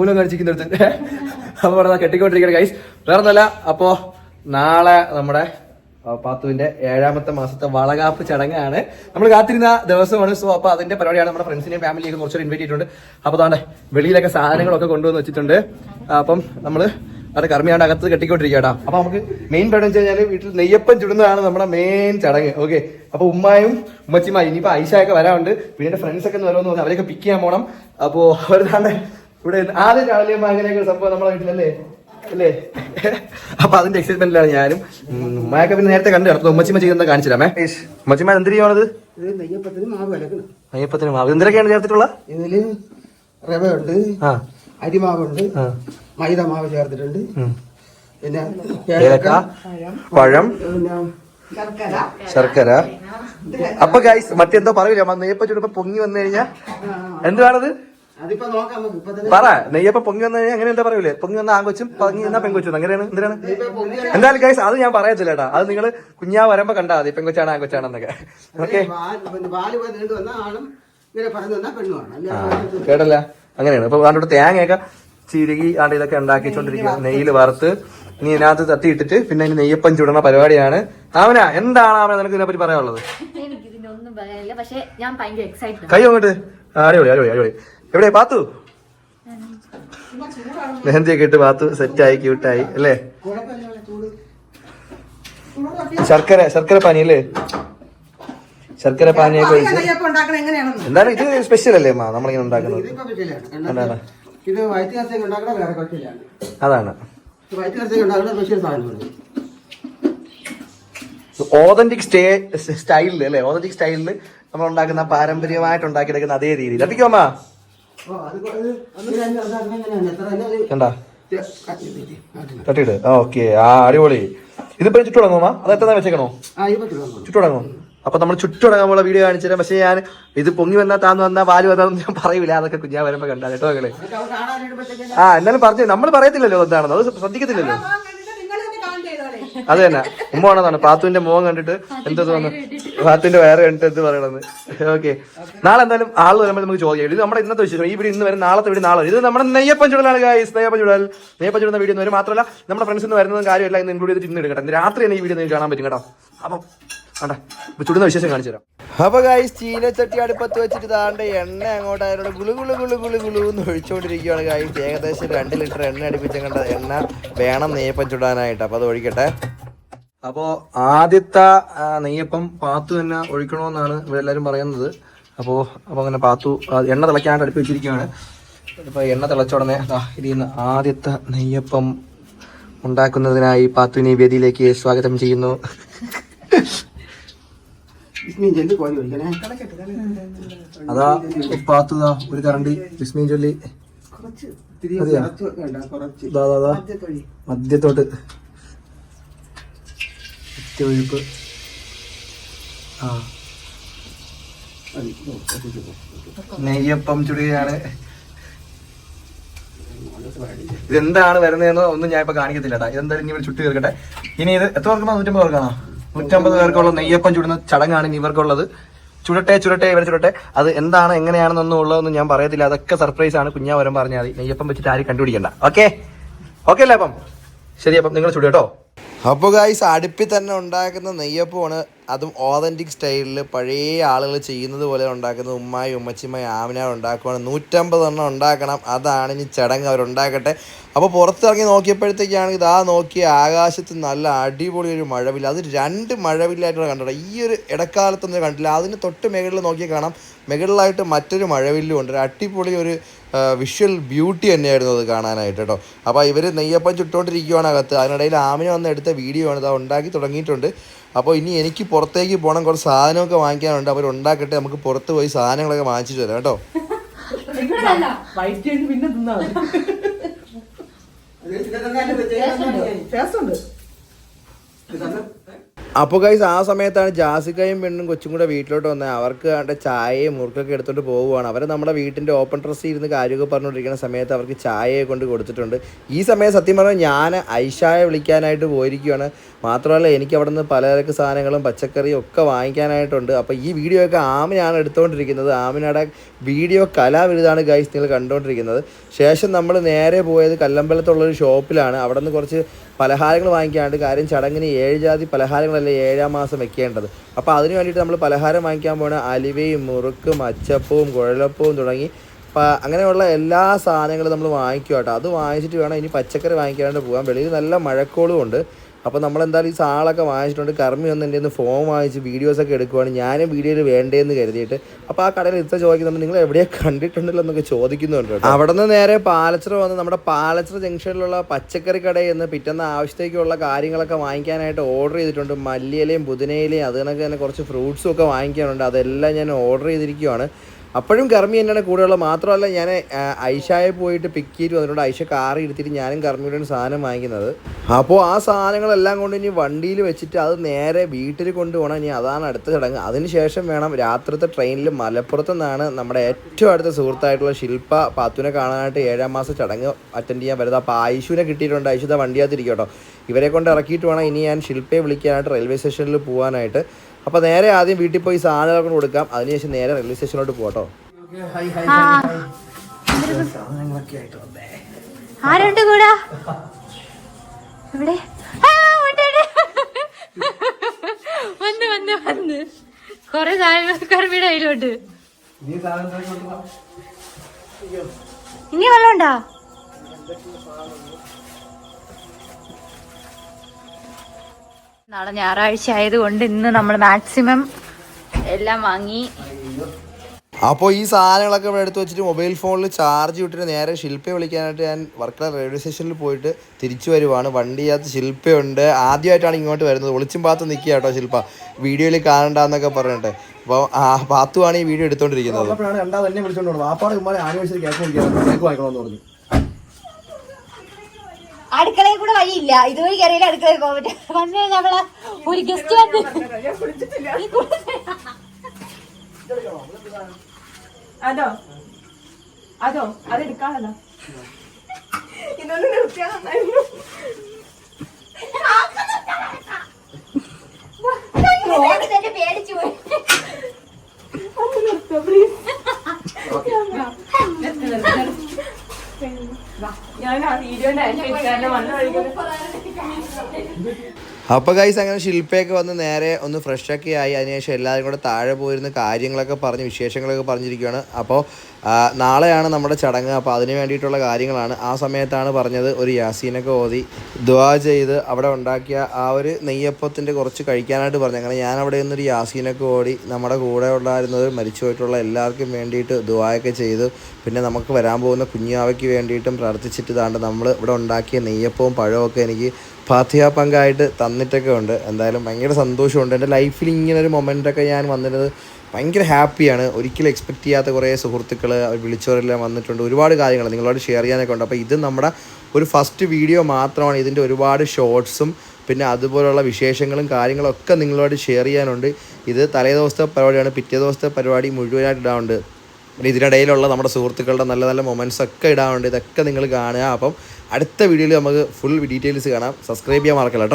മൂലം അപ്പൊ ഗൈസ് നാളെ നമ്മുടെ പാത്തുവിന്റെ ഏഴാമത്തെ മാസത്തെ വളകാപ്പ് ചടങ്ങാണ്. നമ്മൾ കാത്തിരുന്ന ദിവസമാണ്. സോ അപ്പൊ അതിന്റെ പരിപാടിയാണ് നമ്മുടെ ഫ്രണ്ട്സിനെയും ഫാമിലിയൊക്കെ കുറച്ചുകൂടി ഇൻവൈറ്റ് ചെയ്തിട്ടുണ്ട്. അപ്പൊ അതാണ് വെളിയിലൊക്കെ സാധനങ്ങളൊക്കെ കൊണ്ടുവന്ന് വെച്ചിട്ടുണ്ട്. അപ്പം നമ്മൾ അവിടെ കർമ്മിയാണ്ട് അകത്ത് കെട്ടിക്കൊണ്ടിരിക്കട്ടാ അപ്പൊ നമുക്ക് മെയിൻ പടം വെച്ച് കഴിഞ്ഞാൽ വീട്ടിൽ നെയ്യപ്പം ചുടുന്നതാണ് നമ്മുടെ മെയിൻ ചടങ്ങ്. ഓക്കെ അപ്പൊ ഉമ്മായും ഉമ്മച്ചിമായും ഇനിയിപ്പോ ഐഷയൊക്കെ വരാറുണ്ട് പിന്നെ എന്റെ ഫ്രണ്ട്സ് ഒക്കെ വരുമെന്ന് പറഞ്ഞാൽ അവരെയൊക്കെ പിക്ക് ചെയ്യാൻ പോണം. അപ്പോ അവരുടെ ഇവിടെ ആദ്യം രാവിലെ അങ്ങനെയൊക്കെ സംഭവം നമ്മളെ വീട്ടിലല്ലേ? അല്ലേ? അപ്പൊ അതിന്റെ എക്സൈറ്റ്മെന്റിലാണ് ഞാനും. ഉമ്മയൊക്കെ പിന്നെ നേരത്തെ കണ്ടു. അപ്പൊ ഉമ്മച്ചിമ്മ ചെയ്യുന്ന കാണിച്ചിരാമേ ഉമ്മച്ചിമ്മ എന്ത് ചെയ്യുന്നത് ഇത് നെയ്യപ്പത്തിന് മാവ് കലക്കണം നെയ്യപ്പത്തിന് മാവ്. എന്തൊക്കെയാണ് ചേർത്തിട്ടുള്ള ഇതിൽ ഉണ്ട് ആ. അരിമാവുണ്ട്. മൈദ മാവ് ചേർത്തിട്ടുണ്ട്. പിന്നെ ഏലക്ക പഴം ശർക്കര. അപ്പൊ ഗൈസ് മറ്റെന്തോ പറയില്ല? നെയ്യപ്പ ചുടുമ്പോ പൊങ്ങി വന്നു കഴിഞ്ഞാ? എന്തുവാണത്? പറ. നെയ്യപ്പ പൊങ്ങി വന്നു കഴിഞ്ഞാൽ അങ്ങനെ എന്താ പറയൂലേ? പൊങ്ങി വന്ന ആങ്കൊച്ചും പൊങ്ങി വന്ന പെങ്കൊച്ചും. അങ്ങനെയാണ്? എന്തിനാണ്? എന്തായാലും ഗൈസ് അത് ഞാൻ പറയത്തില്ല കേട്ടാ അത് നിങ്ങൾ കുഞ്ഞാ വരുമ്പോ കണ്ടാ മതി. പെങ്കൊച്ചാണ് ആങ്കൊച്ചാണെന്നൊക്കെ. ഓക്കെ കേട്ടല്ല? അങ്ങനെയാണ്. അപ്പൊ ആണ്ടോട് തേങ്ങയൊക്കെ ചിരുകി ആണ്ട് ഇതൊക്കെ ഉണ്ടാക്കിച്ചോണ്ടിരിക്കുക നെയ്യിൽ വറുത്ത് ഇനി ഇതിനകത്ത് തട്ടിയിട്ടിട്ട് പിന്നെ ഇനി നെയ്യപ്പം ചുടണ പരിപാടിയാണ്. ആമന എന്താണ് ആമന നിനക്ക് ഇതിനെപ്പറ്റി പറയാനുള്ളത്? എനിക്ക് ഇതിനൊന്നും പറയാനില്ല. പക്ഷെ ഞാൻ ഭയങ്കര എക്സൈറ്റഡ് കൈ അങ്ങോട്ട്. അടിപൊളി അടിപൊളി അടിപൊളി. എവിടെ പാത്തു? മെഹന്തിയൊക്കെ ഇട്ട് പാത്തു സെറ്റായി ക്യൂട്ടായി അല്ലേ? ശർക്കര ശർക്കര പാനി അല്ലേ? ശർക്കര പാനിയൊക്കെ ഒഴിച്ച് എന്തായാലും ഇത് സ്പെഷ്യൽ അല്ലേ മാ? നമ്മളിങ്ങനെ ഉണ്ടാക്കുന്നത്? എന്താണ്? ഇത് വൈറ്റ് കർച്ചയ്ക്ക് ഉണ്ടാക്കണ വേറെ കുഴപ്പമില്ലാണ് അതാണ്. വയറ്റ് കർച്ചയ്ക്ക് ഉണ്ടാക്കുന്ന സ്പെഷ്യൽ സാധനമാണ്. ഓതന്റിക് സ്റ്റേ സ്റ്റൈലിൽ അല്ലേ? ഓതന്റിക് സ്റ്റൈലിൽ നമ്മൾ ഉണ്ടാക്കുന്ന പാരമ്പര്യമായിട്ട് ഉണ്ടാക്കിയെടുക്കുന്ന അതേ രീതിയിൽ. അപ്പിക്കോ അമ്മ ഓ അത് കൊ- അത് അങ്ങനെ തന്നെ ഉണ്ടാക്കണ എങ്ങനെയാണ്? എത്ര തന്നെ അത് കണ്ടാ? ആ ഓക്കെ ആ അടിപൊളി. ഇതിപ്പോ ചുറ്റു അമ്മ അത് എത്ര വെച്ചേക്കണോ? ആ അപ്പൊ നമ്മൾ ചുറ്റു തുടങ്ങാനുള്ള വീഡിയോ കാണിച്ചു തരാം പക്ഷേ ഞാൻ ഇത് പൊങ്ങി വന്നാൽ താന്ന് വന്നാൽ വാൽ വന്നാന്ന് ഞാൻ പറയൂല. അതൊക്കെ കുഞ്ഞാ വരുമ്പോ കണ്ടാ കേട്ടോ മകളെ ആ എന്നാലും പറഞ്ഞു നമ്മൾ പറയത്തില്ലല്ലോ എന്താണെന്ന്. അത് ശ്രദ്ധിക്കത്തില്ലല്ലോ. അത് തന്നെ. ഉമ്മ ആണെന്നാണ് പാത്തുവിന്റെ മുഖം കണ്ടിട്ട് എന്ത് തോന്നുന്നു? പാത്തുവിന്റെ വയറ് കണ്ടിട്ട് എന്ത് പറയണെന്ന് ഓക്കെ. നാളെ എന്തായാലും ആൾ വരുമ്പോൾ നമുക്ക് ചോദിക്കാം ഇത് നമ്മുടെ ഇന്നത്തെ വിശേഷം. ഈ വീഡിയോ ഇന്ന് വരും നാളത്തെ വീഡിയോ നാളെ ഇത് നമ്മുടെ നെയ്യപ്പൻ ചുടലാണ് ഗായ്സ് നെയ്യപ്പൻ ചുടൽ. നെയ്യപ്പൻ ചുടുന്ന വീഡിയോ വരും. മാത്രമല്ല നമ്മുടെ ഫ്രണ്ട്സ് ഇന്ന് വരുന്നതും കാര്യമല്ല ഇന്ന് ഇൻക്ലൂഡ് ചെയ്തിട്ട് ഇന്ന് എടുക്കട്ടെ. ഇന്ന് രാത്രി തന്നെ ഈ വീഡിയോ നിങ്ങൾക്ക് കാണാൻ പറ്റും കേട്ടോ. അപ്പം വേണ്ട ഇപ്പൊ ചുടുന്ന വിശേഷം കാണിച്ചു തരാം. അപ്പൊ ഗായ്സ് ചീനച്ചട്ടി അടുപ്പത്ത് വെച്ചിട്ട് താണ്ട എണ്ണ അങ്ങോട്ട് അതിനോട് ഗുളു ഗുളു ഗുളു ഗുളു ഗുളു എന്ന് ഒഴിച്ചുകൊണ്ടിരിക്കുകയാണ് ഗായ്സ് ഏകദേശം രണ്ട് ലിറ്റർ എണ്ണ അടുപ്പിച്ച കണ്ട എണ്ണ വേണം നെയ്യപ്പം ചുടാനായിട്ട്. അപ്പൊ അത് ഒഴിക്കട്ടെ. അപ്പോ ആദ്യത്തെ നെയ്യപ്പം പാത്തു തന്നെ ഒഴിക്കണമെന്നാണ് ഇവരെല്ലാരും പറയുന്നത്. അപ്പോ അപ്പൊ അങ്ങനെ പാത്തു എണ്ണ തിളയ്ക്കാണ്ട് അടുപ്പ് വെച്ചിരിക്കുകയാണ്. എണ്ണ തിളച്ച ഉടനെ ദാ ഇതിന്ന് ആദ്യത്തെ നെയ്യപ്പം ഉണ്ടാക്കുന്നതിനായി പാത്തുവിനെ വേദിയിലേക്ക് സ്വാഗതം ചെയ്യുന്നു. ഇസ്മീൻ ചെല്ലി കോരി ഒഴിക്കണേ അതാ ഉപ്പാത്തതാ ഒരു കറണ്ടി വിസ്മീൻ ചൊല്ലി. മദ്യത്തോട്ട് ഒഴുപ്പ് ആ. നെയ്യപ്പം ചുടുകയാണ്. ഇതെന്താണ് വരുന്നതെന്ന് ഒന്നും ഞാൻ ഇപ്പൊ കാണിക്കത്തില്ല ഇതെന്തായാലും ഇനി ഇവർ ചുട്ടി തീർക്കട്ടെ. ഇനി ഇത് എത്ര പേർക്കാണോ? നൂറ്റമ്പത് പേർക്കാണോ? നൂറ്റമ്പത് പേർക്കുള്ള നെയ്യപ്പം ചുടുന്ന ചടങ്ങാണ് ഇനി ഇവർക്കുള്ളത്. ചുടട്ടെ ചുടട്ടെ ഇവർ ചുടട്ടെ. അത് എന്താണ് എങ്ങനെയാണെന്നൊന്നും ഉള്ളതൊന്നും ഞാൻ പറയത്തില്ല. അതൊക്കെ സർപ്രൈസ് ആണ്. കുഞ്ഞാ വരം പറഞ്ഞാൽ മതി. നെയ്യപ്പം വെച്ചിട്ട് ആരും കണ്ടുപിടിക്കണ്ട. ഓക്കെ ഓക്കെ അല്ലേ അപ്പം? ശരി അപ്പം നിങ്ങൾ ചുടട്ടോ അപ്പോൾ ഗായ്സ് അടുപ്പിൽ തന്നെ ഉണ്ടാക്കുന്ന നെയ്യപ്പമാണ് അതും ഓതന്റിക് സ്റ്റൈലിൽ പഴയ ആളുകൾ ചെയ്യുന്നത് പോലെ ഉണ്ടാക്കുന്നത് ഉമ്മായി ഉമ്മച്ചിമ്മായി ആമിന ഉണ്ടാക്കുവാണ്. നൂറ്റമ്പത് എണ്ണം ഉണ്ടാക്കണം. അതാണ് ഇനി ചടങ്ങ് അവരുണ്ടാക്കട്ടെ. അപ്പോൾ പുറത്തിറങ്ങി നോക്കിയപ്പോഴത്തേക്കാണ് ഇതാ നോക്കിയ ആകാശത്ത് നല്ല അടിപൊളി ഒരു മഴവില്ല. അത് രണ്ട് മഴവില്ലായിട്ടുള്ള കണ്ടിട്ട് ഈ ഒരു ഇടക്കാലത്തൊന്നും കണ്ടില്ല അതിന് തൊട്ട് മുകളിൽ നോക്കിയാൽ കാണാം. മുകളിലായിട്ട് മറ്റൊരു മഴവില്ലും ഉണ്ട്. ഒരു അടിപൊളി ഒരു വിഷ്വൽ ബ്യൂട്ടി തന്നെയായിരുന്നു അത് കാണാനായിട്ട് കേട്ടോ. അപ്പോൾ ഇവർ നെയ്യപ്പം ചുട്ടുകൊണ്ടിരിക്കുകയാണ് അകത്ത്. അതിനിടയിൽ ആമിന വന്ന് എടുത്ത വീഡിയോ ആണ്. ഇത് ഉണ്ടാക്കി തുടങ്ങിയിട്ടുണ്ട്. അപ്പോൾ ഇനി എനിക്ക് പുറത്തേക്ക് പോകണം കുറച്ച് സാധനമൊക്കെ വാങ്ങിക്കാനുണ്ട്. അവർ ഉണ്ടാക്കട്ടെ നമുക്ക് പുറത്ത് പോയി സാധനങ്ങളൊക്കെ വാങ്ങിച്ചിട്ട് വരാം കേട്ടോ. പിന്നെ തിന്നാ അപ്പോൾ ഗൈസ് ആ സമയത്താണ് ജാസിക്കയും പെണ്ണും കൊച്ചും കൂടെ വീട്ടിലോട്ട് വന്നത്. അവർക്ക് അവരുടെ ചായയും മുറുക്കൊക്കെ എടുത്തോണ്ട് പോവുകയാണ്. അവർ നമ്മുടെ വീട്ടിന്റെ ഓപ്പൺ ഡ്രസ്സിൽ ഇരുന്ന് കാര്യമൊക്കെ പറഞ്ഞുകൊണ്ടിരിക്കുന്ന സമയത്ത് അവർക്ക് ചായയെ കൊണ്ട് കൊടുത്തിട്ടുണ്ട്. ഈ സമയം സത്യം പറഞ്ഞാൽ ഞാൻ ഐഷായെ വിളിക്കാനായിട്ട് പോയിരിക്കുകയാണ്. മാത്രമല്ല എനിക്ക് അവിടെ നിന്ന് പലചരക്ക് സാധനങ്ങളും പച്ചക്കറിയും ഒക്കെ വാങ്ങിക്കാനായിട്ടുണ്ട്. അപ്പോൾ ഈ വീഡിയോ ഒക്കെ ആമിനാണ് എടുത്തുകൊണ്ടിരിക്കുന്നത് ആമിനയുടെ വീഡിയോ കലാവിരുതാണ് ഗൈസ് നിങ്ങൾ കണ്ടുകൊണ്ടിരിക്കുന്നത് ശേഷം നമ്മൾ നേരെ പോയത് കല്ലമ്പലത്തുള്ളൊരു ഷോപ്പിലാണ്. അവിടെ നിന്ന് കുറച്ച് പലഹാരങ്ങൾ വാങ്ങിക്കാണ്ട് കാര്യം ചടങ്ങിന് ഏഴ് ജാതി പലഹാരങ്ങളല്ലേ ഏഴാം മാസം വെക്കേണ്ടത്. അപ്പോൾ അതിന് വേണ്ടിയിട്ട് നമ്മൾ പലഹാരം വാങ്ങിക്കാൻ പോണ അലിവയും മുറുക്കും അച്ചപ്പവും കുഴലപ്പവും തുടങ്ങി. അപ്പം അങ്ങനെയുള്ള എല്ലാ സാധനങ്ങളും നമ്മൾ വാങ്ങിക്കും കേട്ടോ അത് വാങ്ങിച്ചിട്ട് വേണം ഇനി പച്ചക്കറി വാങ്ങിക്കാണ്ട് പോകാം വെളിയിൽ നല്ല മഴക്കോളും ഉണ്ട്. അപ്പോൾ നമ്മൾ എന്തായാലും ഈ സാളൊക്കെ വാങ്ങിച്ചിട്ടുണ്ട്. കർമ്മി ഒന്ന് എന്റെ ഫോം വാങ്ങിച്ച് വീഡിയോസൊക്കെ എടുക്കുവാണ്. ഞാനും വീഡിയോയിൽ വേണ്ടേന്ന് കരുതിയിട്ട്. അപ്പോൾ ആ കടയിൽ ഇത്ര ചോദിക്കുന്നുണ്ട്. നിങ്ങൾ എവിടെയാണ് കണ്ടിട്ടുണ്ടല്ലോ എന്നൊക്കെ ചോദിക്കുന്നുണ്ട് അവിടെ നിന്ന് നേരെ പാലച്ചിറ വന്ന് നമ്മുടെ പാലച്ചിറ ജംഗ്ഷനിലുള്ള പച്ചക്കറി കടയിൽ പിറ്റേന്ന് ആവശ്യത്തേക്കുള്ള കാര്യങ്ങളൊക്കെ വാങ്ങിക്കാനായിട്ട് ഓർഡർ ചെയ്തിട്ടുണ്ട്. മല്ലിയിലയും പുതിനയിലയും അത് തന്നെ കുറച്ച് ഫ്രൂട്ട്സും ഒക്കെ വാങ്ങിക്കാനുണ്ട്. അതെല്ലാം ഞാൻ ഓർഡർ ചെയ്തിരിക്കുവാണ്. അപ്പോഴും കർമ്മി എന്നാണ് കൂടെയുള്ളത്. മാത്രമല്ല ഞാൻ ഐഷായെ പോയിട്ട് പിക്ക് ചെയ്തിട്ട് വന്നിട്ടുണ്ട്. ഐഷ കാറി എടുത്തിട്ട് ഞാനും കർമ്മിയുടെ സാധനം വാങ്ങിക്കുന്നത്. അപ്പോൾ ആ സാധനങ്ങളെല്ലാം കൊണ്ട് ഇനി വണ്ടിയിൽ വെച്ചിട്ട് അത് നേരെ വീട്ടിൽ കൊണ്ടുപോകണം. ഇനി അതാണ് അടുത്ത ചടങ്ങ്. അതിനുശേഷം വേണം രാത്രിത്തെ ട്രെയിനിൽ മലപ്പുറത്ത് നിന്നാണ് നമ്മുടെ ഏറ്റവും അടുത്ത സുഹൃത്തായിട്ടുള്ള ശില്പ പാത്തുവിനെ കാണാനായിട്ട് ഏഴാം മാസം ചടങ്ങ് അറ്റൻഡ് ചെയ്യാൻ വരുന്നത്. അപ്പോൾ ആയിഷുവിനെ കിട്ടിയിട്ടുണ്ട്. ആയിഷുത വണ്ടിയകത്തിരിക്കും കേട്ടോ ഇവരെ കൊണ്ട് ഇറക്കിയിട്ട് വേണം ഇനി ഞാൻ ശില്പയെ വിളിക്കാനായിട്ട് റെയിൽവേ സ്റ്റേഷനിൽ പോകാനായിട്ട് അപ്പോൾ നേരെ ആദ്യം വീട്ടിൽ പോയി സാധനങ്ങൾ കൊടുക്കാം. അതിനുശേഷം നേരെ റെയിൽവേ സ്റ്റേഷനിലോട്ട് പോട്ടോ ആരുണ്ട് കൂടാ. ഇവിടെ ആ, ഉണ്ട്, ഉണ്ട്. വന്ന് വന്ന് വന്ന്. കൊറേ കർമ്മിയുടെ കയ്യിലോട്ട് ഇനി വെള്ളം നാളെ ഞായറാഴ്ച ആയതുകൊണ്ട് ഇന്ന് നമ്മൾ മാക്സിമം എല്ലാം വാങ്ങി. അപ്പോൾ ഈ സാധനങ്ങളൊക്കെ ഇവിടെ എടുത്ത് വെച്ചിട്ട് മൊബൈൽ ഫോണിൽ ചാർജ് വിട്ടിട്ട് നേരെ ശില്പയെ വിളിക്കാനായിട്ട് ഞാൻ വർക്കല റെയിൽവേ സ്റ്റേഷനിൽ പോയിട്ട് തിരിച്ചു വരുവാണ്. വണ്ടിയകത്ത് ശില്പയുണ്ട്. ആദ്യമായിട്ടാണ് ഇങ്ങോട്ട് വരുന്നത്. ഒളിച്ചും പാത്ത് നിൽക്കുക കേട്ടോ ശില്പ. വീഡിയോയിൽ കാണണ്ടെന്നൊക്കെ പറഞ്ഞിട്ട്. അപ്പോൾ ആ പാത്തുവാണ് ഈ വീഡിയോ എടുത്തോണ്ടിരിക്കുന്നത്. വഴിയില്ല ഇതുവഴി കയറിയില്ല അടുക്കളയിൽ പോകാൻ പറ്റും വന്നു നമ്മൾ ഒരു ഗസ്റ്റ് വന്ന്. അതോ? അതോ? ഇതൊന്നും നന്നായിരുന്നു. ഓടി തന്നെ പേടിച്ചു പോയി. നിർത്തോ പ്ലീസ് അപ്പോൾ ഗൈസ് അങ്ങനെ ശില്പയൊക്കെ വന്ന് നേരെ ഒന്ന് ഫ്രഷ് ഒക്കെ ആയി. അതിനുശേഷം എല്ലാവരും കൂടെ താഴെ പോയിരുന്ന കാര്യങ്ങളൊക്കെ പറഞ്ഞ് വിശേഷങ്ങളൊക്കെ പറഞ്ഞിരിക്കുകയാണ് അപ്പോൾ നാളെയാണ് നമ്മുടെ ചടങ്ങ്. അപ്പോൾ അതിന് വേണ്ടിയിട്ടുള്ള കാര്യങ്ങളാണ്. ആ സമയത്താണ് പറഞ്ഞത് ഒരു യാസീനൊക്കെ ഓതി ദ്വാ ചെയ്ത് അവിടെ ഉണ്ടാക്കിയ ആ ഒരു നെയ്യപ്പത്തിന്റെ കുറച്ച് കഴിക്കാനായിട്ട് പറഞ്ഞു അങ്ങനെ ഞാൻ അവിടെ നിന്നൊരു യാസീനൊക്കെ ഓടി നമ്മുടെ കൂടെ ഉണ്ടായിരുന്നത് മരിച്ചു പോയിട്ടുള്ള എല്ലാവർക്കും വേണ്ടിയിട്ട് ദ്വായൊക്കെ ചെയ്തു. പിന്നെ നമുക്ക് വരാൻ പോകുന്ന കുഞ്ഞാവയ്ക്ക് വേണ്ടിയിട്ടും പ്രാർത്ഥിച്ചിട്ട് ഇതാണ്ട് നമ്മൾ ഇവിടെ ഉണ്ടാക്കിയ നെയ്യപ്പവും പഴമൊക്കെ എനിക്ക് ഫാത്തിഹ പങ്കായിട്ട് തന്നിട്ടൊക്കെ ഉണ്ട്. എന്തായാലും ഭയങ്കര സന്തോഷമുണ്ട്. എന്റെ ലൈഫിൽ ഇങ്ങനെ ഒരു മൊമെന്റൊക്കെ ഞാൻ വന്നിരുന്നത് ഭയങ്കര ഹാപ്പിയാണ്. ഒരിക്കലും എക്സ്പെക്ട് ചെയ്യാത്ത കുറേ സുഹൃത്തുക്കൾ വിളിച്ചവരെല്ലാം വന്നിട്ടുണ്ട്. ഒരുപാട് കാര്യങ്ങൾ നിങ്ങളോട് ഷെയർ ചെയ്യാനൊക്കെ ഉണ്ട്. അപ്പോൾ ഇത് നമ്മുടെ ഒരു ഫസ്റ്റ് വീഡിയോ മാത്രമാണ്. ഇതിന്റെ ഒരുപാട് ഷോർട്സും പിന്നെ അതുപോലുള്ള വിശേഷങ്ങളും കാര്യങ്ങളൊക്കെ നിങ്ങളോട് ഷെയർ ചെയ്യാനുണ്ട്. ഇത് തലേ ദിവസത്തെ പരിപാടിയാണ്. പിറ്റേ ദിവസത്തെ പരിപാടി മുഴുവനായിട്ട് ഇടാറുണ്ട് പിന്നെ ഇതിനിടയിലുള്ള നമ്മുടെ സുഹൃത്തുക്കളുടെ നല്ല നല്ല മൊമെന്റ്സ് ഒക്കെ ഇടാറുണ്ട് ഇതൊക്കെ നിങ്ങൾ കാണുക. അപ്പം അടുത്ത വീഡിയോയിൽ നമുക്ക് ഫുൾ ഡീറ്റെയിൽസ് കാണാം. സബ്സ്ക്രൈബ് ചെയ്യാൻ മറക്കല്ല കേട്ടോ.